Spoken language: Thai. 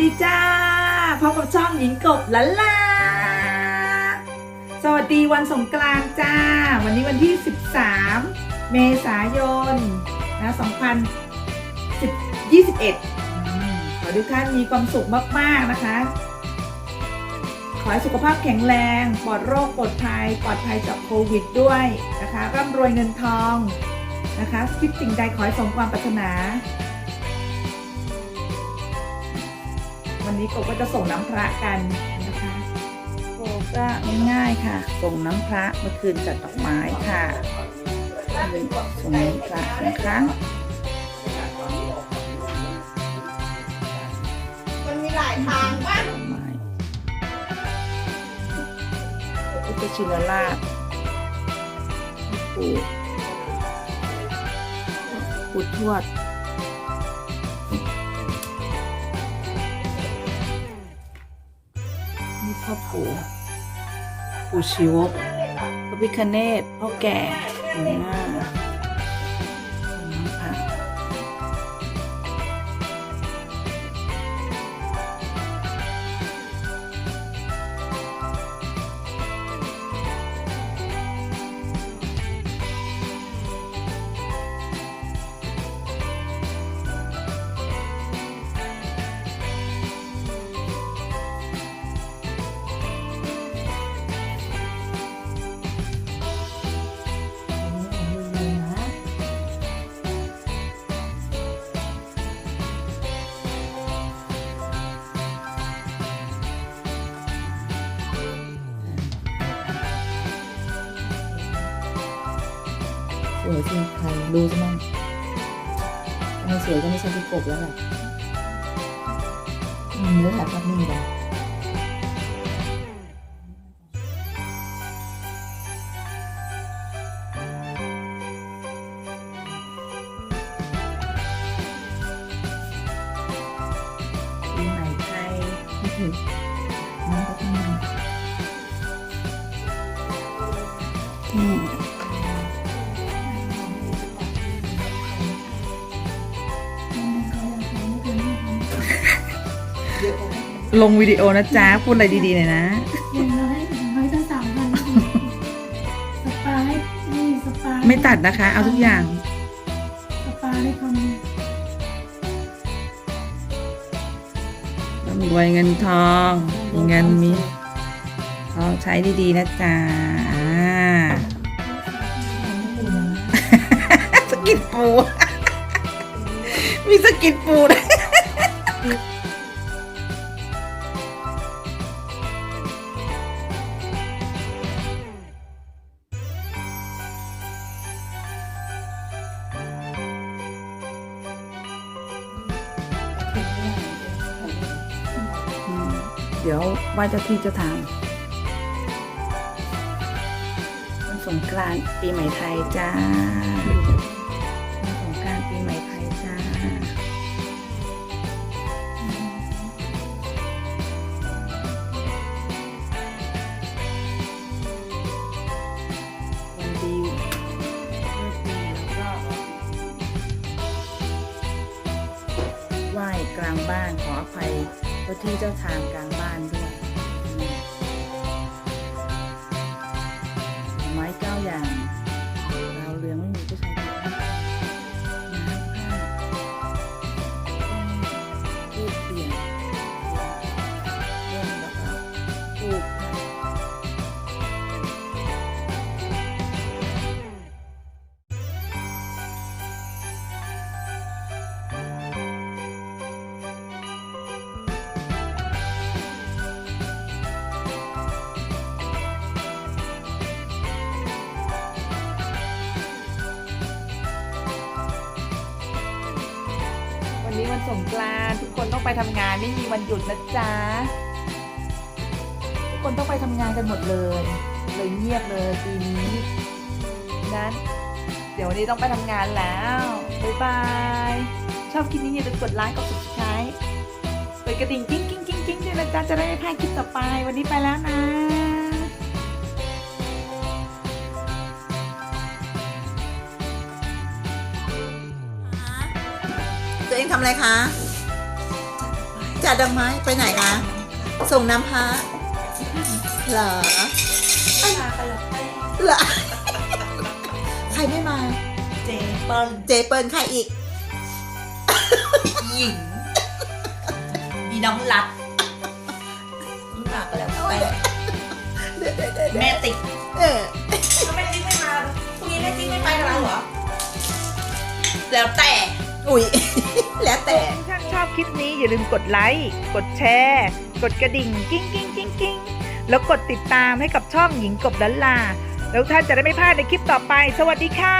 ดีจ้าพบกับช่องหญิงกบละลาสวัสดีวันสงกรานต์จ้า วันนี้วันที่ 13 เมษายนนะ2021 ขอให้ทุกท่านมีความสุขมาก ๆ นะคะ ขอให้สุขภาพแข็งแรง ปลอดโรคปลอดภัย ปลอดภัยจากโควิดด้วยนะคะ ร่ำรวยเงินทองนะคะ คิดสิ่งใดขอให้สมความปรารถนา วันนี้กบก็จะส่งน้ำพระกันนะคะโกก็ง่ายๆค่ะ ส่งน้ำพระเมื่อคืนจัดดอกไม้ค่ะส่งน้ำพระนะคะมันมีหลายทางป่ะดอกไม้พุทธชินราชปู่ปู่ทวด พ่อปู่ปู่ชีวกพระพิคเนตพ่อแก่หน้า สวยสิใครดูจะมั่งไม่สวยก็ไม่ใช่พี่กบแล้วแหละอืมเนื้อหาภาพนิ่งเลยปีใหม่ไทยนี่คือน้องก็ทำงาน ลงวิดีโอนะจ๊ะ พูดอะไรดีๆหน่อยนะ อย่างน้อยอย่างน้อยตั้งสามพันสปาให้นี่สปาไม่ตัดนะคะ เอาทุกอย่าง สปาให้คนร่ำรวยเงินทองมีเงินมีทองใช้ดีๆนะจ๊ะอ่าสกิดปู มีสกิดปูด้วย เดี๋ยวไหว้เจ้าที่เจ้าทางวันสงกรานต์ปีใหม่ไทยจ้าวันสงกรานต์ปีใหม่ไทยจ้าวันดีเลิกดีแล้วก็ไหว้กลางบ้านขออภัย เจ้าที่เจ้าทางกลางบ้านด้วย ไม้เก้าอย่าง วันสงกรานต์ทุกคนต้องไปทำงานไม่มีวันหยุดนะจ๊ะทุกคนต้องไปทำงานกันหมดเลยเลยเงียบเลยปีนี้นั้นเดี๋ยววันนี้ต้องไปทำงานแล้วบ๊ายบายชอบคลิปนี้อย่าลืมกดไลค์กด subscribe กดกระดิ่งกิ้งกิ้งกิ้งกิ้งด้วยนะจ๊ะจะได้ไม่พลาดคลิปต่อไป วันนี้ไปแล้วนะ ตัวเองทำอะไรคะ จัดดอกไม้ไปไหนคะไปส่งน้ำพระเหรอมากันแล้วไปเหรอ ใครไม่มา เจเปิ้ลเจเปิลใครอีก หญิง มีน้องรัดมากันแล้วไปแม่ติ๊กเออแม่ติ๊กไม่มาพรุ่งนี้แม่ติ๊กไม่ไปกับเราเหรอ แล้วแต่ อุ้ย แล้วแต่ถ้าชอบคลิปนี้อย่าลืมกดไลค์กดแชร์ กดกระดิ่งกิ้งกิ้งกิ้งกิ้งแล้วกดติดตามให้กับช่องหญิงกบลันลา แล้วท่านจะได้ไม่พลาดในคลิปต่อไป สวัสดีค่ะ